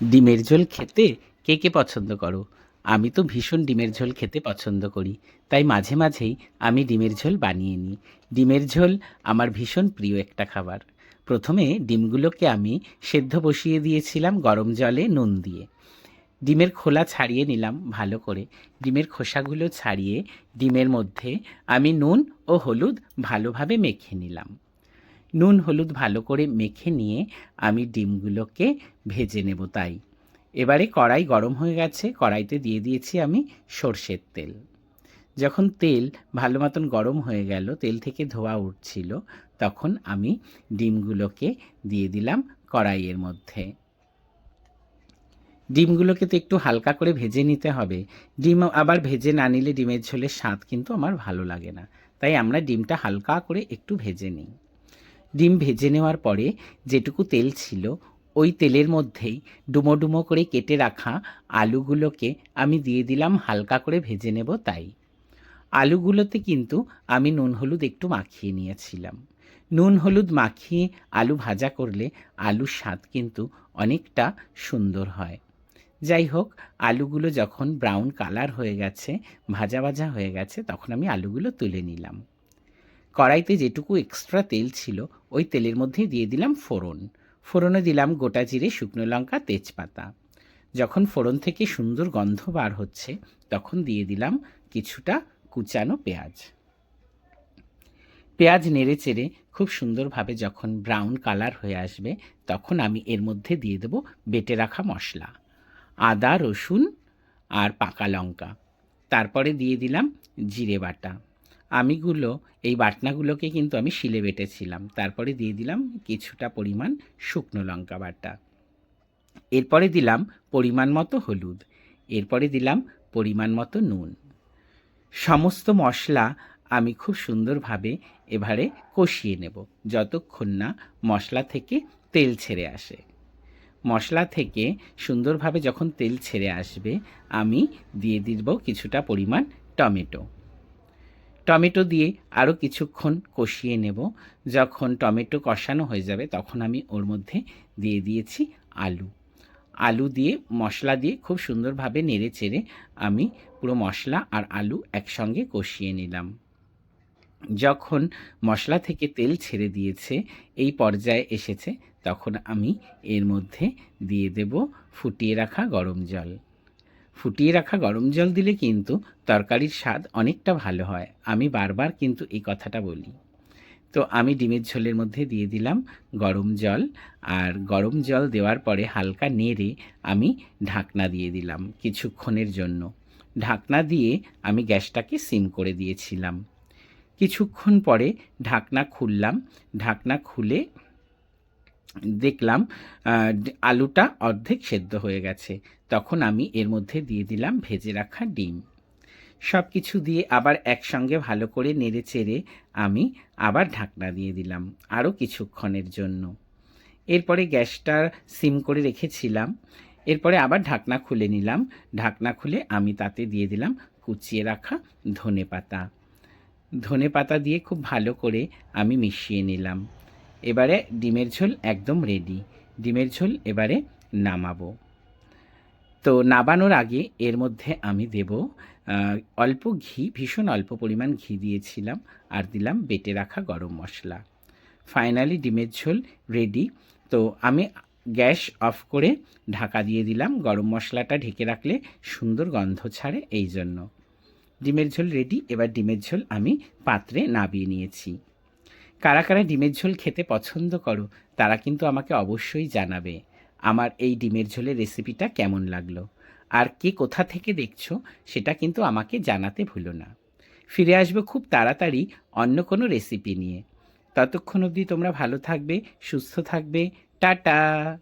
ডিমের ঝোল খেতে কে কে পছন্দ করো? আমি তো ভীষণ ডিমের ঝোল খেতে পছন্দ করি, তাই মাঝে মাঝেই আমি ডিমের ঝোল বানিয়ে নিই। ডিমের ঝোল আমার ভীষণ প্রিয় একটা খাবার। প্রথমে ডিমগুলোকে আমি সেদ্ধ বসিয়ে দিয়েছিলাম গরম জলে নুন দিয়ে। ডিমের খোলা ছাড়িয়ে নিলাম ভালো করে। ডিমের খোসাগুলো ছাড়িয়ে ডিমের মধ্যে আমি নুন ও হলুদ ভালোভাবে মেখে নিলাম। নুন হলুদ ভালো করে মেখে নিয়ে আমি ডিমগুলোকে ভেজে নেব তাই। এবারে কড়াই গরম হয়ে গেছে, কড়াইতে দিয়ে দিয়েছি আমি সর্ষের তেল। যখন তেল ভালো মতন গরম হয়ে গেল, তেল থেকে ধোয়া উঠছিল, তখন আমি ডিমগুলোকে দিয়ে দিলাম কড়াইয়ের মধ্যে। ডিমগুলোকে তো একটু হালকা করে ভেজে নিতে হবে। ডিম আবার ভেজে না নিলে ডিমের ঝোলের স্বাদ কিন্তু আমার ভালো লাগে না। তাই আমরা ডিমটা হালকা করে একটু ভেজে নিই। ডিম ভেজে নেওয়ার পরে যেটুকু তেল ছিল, ওই তেলের মধ্যেই ডুমো ডুমো করে কেটে রাখা আলুগুলোকে আমি দিয়ে দিলাম, হালকা করে ভেজে নেব তাই। আলুগুলোতে কিন্তু আমি নুন হলুদ একটু মাখিয়ে নিয়েছিলাম। নুন হলুদ মাখিয়ে আলু ভাজা করলে আলুর স্বাদ কিন্তু অনেকটা সুন্দর হয়। যাই হোক, আলুগুলো যখন ব্রাউন কালার হয়ে গেছে, ভাজা ভাজা হয়ে গেছে, তখন আমি আলুগুলো তুলে নিলাম। কড়াইতে যেটুকু এক্সট্রা তেল ছিল, ওই তেলের মধ্যে দিয়ে দিলাম ফোড়ন। ফোড়নে দিলাম গোটা জিরে, শুকনো লঙ্কা, তেজপাতা। যখন ফোড়ন থেকে সুন্দর গন্ধ বার হচ্ছে, তখন দিয়ে দিলাম কিছুটা কুচানো পেঁয়াজ। পেঁয়াজ নেড়ে চেড়ে খুব সুন্দরভাবে যখন ব্রাউন কালার হয়ে আসবে, তখন আমি এর মধ্যে দিয়ে দেবো বেটে রাখা মশলা। আদা, রসুন আর পাকা লঙ্কা। তারপরে দিয়ে দিলাম জিরে বাটা। আমিগুলো, এই বাটনাগুলোকে কিন্তু আমি শিলে বেটেছিলাম। তারপরে দিয়ে দিলাম কিছুটা পরিমাণ শুকনো লঙ্কা বাটা। এরপরে দিলাম পরিমাণ মতো হলুদ। এরপরে দিলাম পরিমাণ মতো নুন। সমস্ত মশলা আমি খুব সুন্দরভাবে এবারে কষিয়ে নেব, যতক্ষণ না মশলা থেকে তেল ছেড়ে আসে। মশলা থেকে সুন্দরভাবে যখন তেল ছেড়ে আসবে, আমি দিয়ে দিব কিছুটা পরিমাণ টমেটো। টমেটো দিয়ে আরও কিছুক্ষণ কষিয়ে নেব। যখন টমেটো কষানো হয়ে যাবে, তখন আমি ওর মধ্যে দিয়ে দিয়েছি আলু। আলু দিয়ে, মশলা দিয়ে খুব সুন্দরভাবে নেড়ে চেড়ে আমি পুরো মশলা আর আলু একসঙ্গে কষিয়ে নিলাম। যখন মশলা থেকে তেল ছেড়ে দিয়েছে, এই পর্যায়ে এসেছে, তখন আমি এর মধ্যে দিয়ে দেব ফুটিয়ে রাখা গরম জল। ফুটিয়ে রাখা গরম জল দিলে কিন্তু তরকারির স্বাদ অনেকটা ভালো হয়। আমি বারবার কিন্তু এই কথাটা বলি। তো আমি ডিমের ঝোলের মধ্যে দিয়ে দিলাম গরম জল আর গরম জল দেওয়ার পরে হালকা নেড়ে আমি ঢাকনা দিয়ে দিলাম কিছুক্ষণের জন্য। ঢাকনা দিয়ে আমি গ্যাসটাকে সিম করে দিয়েছিলাম। কিছুক্ষণ পরে ঢাকনা খুললাম। ঢাকনা খুলে দেখলাম আলুটা অর্ধেক সেদ্ধ হয়ে গেছে। তখন আমি এর মধ্যে দিয়ে দিলাম ভেজে রাখা ডিম। সব কিছু দিয়ে আবার একসঙ্গে ভালো করে নেড়ে চেড়ে আমি আবার ঢাকনা দিয়ে দিলাম আরও কিছুক্ষণের জন্য। এরপরে গ্যাসটা সিম করে রেখেছিলাম। এরপরে আবার ঢাকনা খুলে নিলাম। ঢাকনা খুলে আমি তাতে দিয়ে দিলাম কুচিয়ে রাখা ধনে পাতা ধনে পাতা দিয়ে খুব ভালো করে আমি মিশিয়ে নিলাম। এবারে ডিমের ঝোল একদম রেডি ডিমের ঝোল এবারে নামাবো। তো নাবানোর আগে এর মধ্যে আমি দেব অল্প ঘি, ভীষণ অল্প পরিমাণ ঘি দিয়েছিলাম আর দিলাম বেটে রাখা গরম মশলা। ফাইনালি ডিমের ঝোল রেডি তো আমি গ্যাস অফ করে ঢাকা দিয়ে দিলাম, গরম মশলাটা ঢেকে রাখলে সুন্দর গন্ধ ছাড়ে এই জন্য। ডিমের ঝোল রেডি এবার ডিমের ঝোল আমি পাত্রে নাবিয়ে নিয়েছি। কারা কারা ডিমের ঝোল খেতে পছন্দ করো, তারা কিন্তু আমাকে অবশ্যই জানাবে। আমার এই ডিমের ঝোলের রেসিপিটা কেমন লাগল? আর কে কোথা থেকে দেখছ, সেটা কিন্তু আমাকে জানাতে ভুলো না। ফিরে আসব খুব তাড়াতাড়ি অন্য কোনো রেসিপি নিয়ে। ততক্ষণ অবধি তোমরা ভালো থাকবে, সুস্থ থাকবে, টাটা!